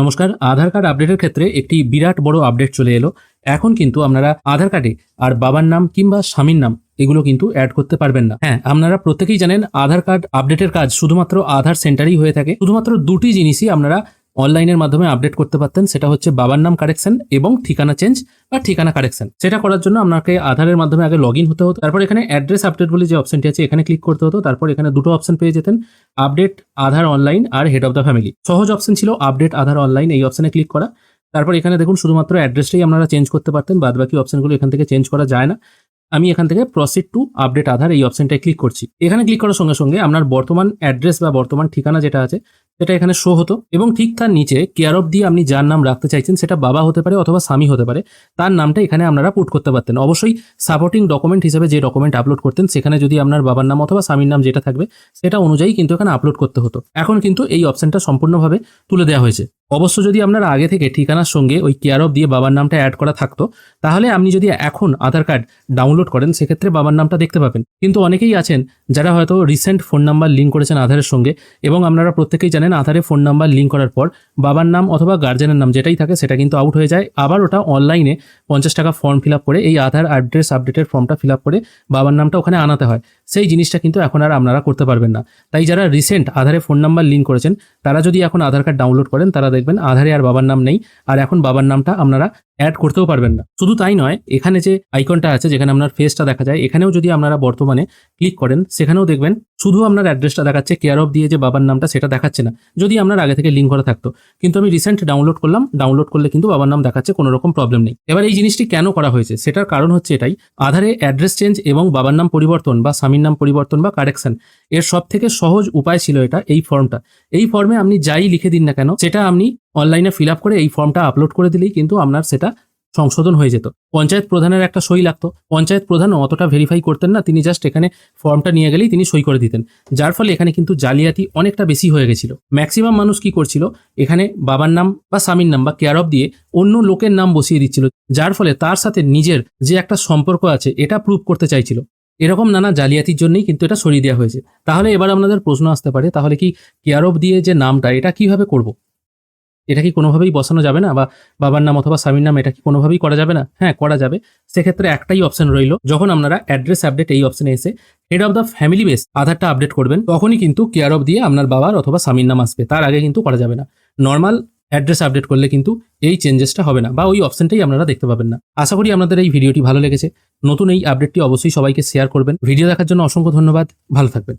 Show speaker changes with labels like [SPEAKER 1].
[SPEAKER 1] নমস্কার, আধার কার্ড আপডেটের ক্ষেত্রে একটি বিরাট বড় আপডেট চলে এলো। এখন কিন্তু আপনারা আধার কার্ডে আর বাবার নাম কিংবা স্বামীর নাম এগুলো কিন্তু অ্যাড করতে পারবেন না। হ্যাঁ আপনারা প্রত্যেকেই জানেন আধার কার্ড আপডেটের কাজ শুধুমাত্র আধার সেন্টারেই হয়ে থাকে। শুধুমাত্র দুটি জিনিসই আপনারা অনলাইনের মাধ্যমে আপডেট করতে পারতেন, সেটা হচ্ছে বাবার নাম কারেকশন এবং ঠিকানা চেঞ্জ বা ঠিকানা কারেকশন। সেটা করার জন্য আপনাকে আধারের মাধ্যমে আগে লগ হতে হতো, তারপর এখানে অ্যাড্রেস আপডেট বলে যে অপশনটি আছে, এখানে ক্লিক করতে হতো, তারপর এখানে দুটো অপশন পেয়ে যেতেন আপডেট আধার অনলাইন আর হেড অফ দ্য ফ্যামিলি সহজ অপশন ছিল আপডেট আধার অনলাইন এই অপশনে ক্লিক করা। তারপর এখানে দেখুন শুধুমাত্র অ্যাড্রেসটাই আপনারা চেঞ্জ করতে পারতেন বাদ বাকি অপশনগুলো এখান থেকে চেঞ্জ করা যায় না। আমি এখান থেকে প্রসিড টু আপডেট আধার এই অপশনটায় ক্লিক করছি। এখানে ক্লিক করার সঙ্গে সঙ্গে আপনার বর্তমান অ্যাড্রেস বা বর্তমান ঠিকানা যেটা আছে সেটা এখানে শো হতো। এবং ঠিক তার নিচে কেয়ার অফ দিয়ে আপনি যার নাম রাখতে চাইছেন, সেটা বাবা হতে পারে অথবা স্বামী হতে পারে, তার নামটা এখানে আপনারা পুট করতে পারতেন। অবশ্যই সাপোর্টিং ডকুমেন্ট হিসেবে যে ডকুমেন্ট আপলোড করতেন, সেখানে যদি আপনার বাবার নাম অথবা স্বামীর নাম যেটা থাকবে, সেটা অনুযায়ী কিন্তু এখানে আপলোড করতে হতো। এখন কিন্তু এই অপশনটা সম্পূর্ণভাবে তুলে দেওয়া হয়েছে। অবশ্য যদি আপনার আগে থেকে ঠিকানার সঙ্গে ওই কেয়ার অফ দিয়ে বাবার নামটা অ্যাড করা থাকতো, তাহলে আপনি যদি এখন আধার কার্ড ডাউনলোড করেন, সেক্ষেত্রে বাবার নামটা দেখতে পাবেন। কিন্তু অনেকেই আছেন যারা হয়তো রিসেন্ট ফোন নাম্বার লিঙ্ক করেছেন আধারের সঙ্গে এবং আপনারা প্রত্যেকেই জানেন আধারে ফোন নাম্বার লিঙ্ক করার পর বাবার নাম অথবা গার্জেনের নাম যেটাই থাকে সেটা কিন্তু আউট হয়ে যায়। আবার ওটা অনলাইনে পঞ্চাশ টাকা ফর্ম ফিল করে এই আধার অ্যাড্রেস আপডেটের ফর্মটা ফিল করে বাবার নামটা ওখানে আনাতে হয়। সেই জিনিসটা কিন্তু এখন আর আপনারা করতে পারবেন না। তাই যারা রিসেন্ট আধারে ফোন নাম্বার লিঙ্ক করেছেন, তারা যদি এখন আধার কার্ড ডাউনলোড করেন, তারা দেখবেন আধারে আর বাবার নাম নেই, আর এখন বাবার নামটা আপনারা অ্যাড করতেও পারবেন না। শুধু তাই নয়, এখানে যে আইকনটা আছে, যেখানে আপনার ফেসটা দেখা যায়, এখানেও যদি আপনারা বর্তমানে ক্লিক করেন, সেখানেও দেখবেন শুধু আপনার অ্যাড্রেসটা দেখাচ্ছে কেয়ার অফ দিয়ে যে বাবার নামটা সেটা দেখাচ্ছে না। যদি আপনার আগে থেকে লিঙ্ক করা থাকতো। কিন্তু আমি রিসেন্ট ডাউনলোড করলাম ডাউনলোড করলে কিন্তু বাবার নাম দেখাচ্ছে, কোনো রকম প্রবলেম নেই। এবার এই জিনিসটি কেন করা হয়েছে? সেটার কারণ হচ্ছে এটাই, আধারে অ্যাড্রেস চেঞ্জ এবং বাবার নাম পরিবর্তন বা স্বামীর নাম পরিবর্তন বা কারেকশন এর সব থেকে সহজ উপায় ছিল এটা, এই ফর্মটা এই ফর্মে আপনি যাই লিখে দিন না কেন, সেটা আপনি অনলাইনে ফিল করে এই ফর্মটা আপলোড করে দিলেই কিন্তু আপনার সেটা সংশোধন হয়ে যেত। পঞ্চায়েত প্রধানের একটা সই লাগতো। পঞ্চায়েত প্রধান অতটা ভেরিফাই করতেন না, তিনি জাস্ট এখানে ফর্মটা নিয়ে গেলেই তিনি সই করে দিতেন। যার ফলে এখানে কিন্তু জালিয়াতি অনেকটা বেশি হয়ে গেছিল। ম্যাক্সিমাম মানুষ কি করছিল, এখানে বাবার নাম বা স্বামীর নাম বা কেয়ার অফ দিয়ে অন্য লোকের নাম বসিয়ে দিচ্ছিল। যার ফলে তার সাথে নিজের যে একটা সম্পর্ক আছে, এটা প্রুভ করতে চাইছিল। এরকম নানা জালিয়াতির জন্যই কিন্তু এটা সরিয়ে দেওয়া হয়েছে। তাহলে এবার আপনাদের প্রশ্ন আসতে পারে, তাহলে কি কেয়ার অফ দিয়ে যে নামটা, এটা কীভাবে করব? এটা কি কোনোভাবেই বসানো যাবে না? বা বাবার নাম অথবা স্বামীর নাম এটা কি কোনোভাবেই করা যাবে না? হ্যাঁ করা যাবে। সেক্ষেত্রে একটাই অপশন রইল, যখন আপনারা অ্যাড্রেস আপডেট এই অপশনে এসে head of the family base আধারটা update করবেন, তখনই কিন্তু কেয়ার অফ দিয়ে আপনার বাবার অথবা স্বামীর নাম আসবে। তার আগে কিন্তু করা যাবে না। নর্মাল অ্যাড্রেস আপডেট করলে কিন্তু এই চেঞ্জেসটা হবে না বা ওই অপশনটাই আপনারা দেখতে পাবেন না। আশা করি আপনাদের এই ভিডিওটি ভালো লেগেছে। নতুন এই আপডেটটি অবশ্যই সবাইকে শেয়ার করবেন। ভিডিও দেখার জন্য অসংখ্য ধন্যবাদ। ভালো থাকবেন।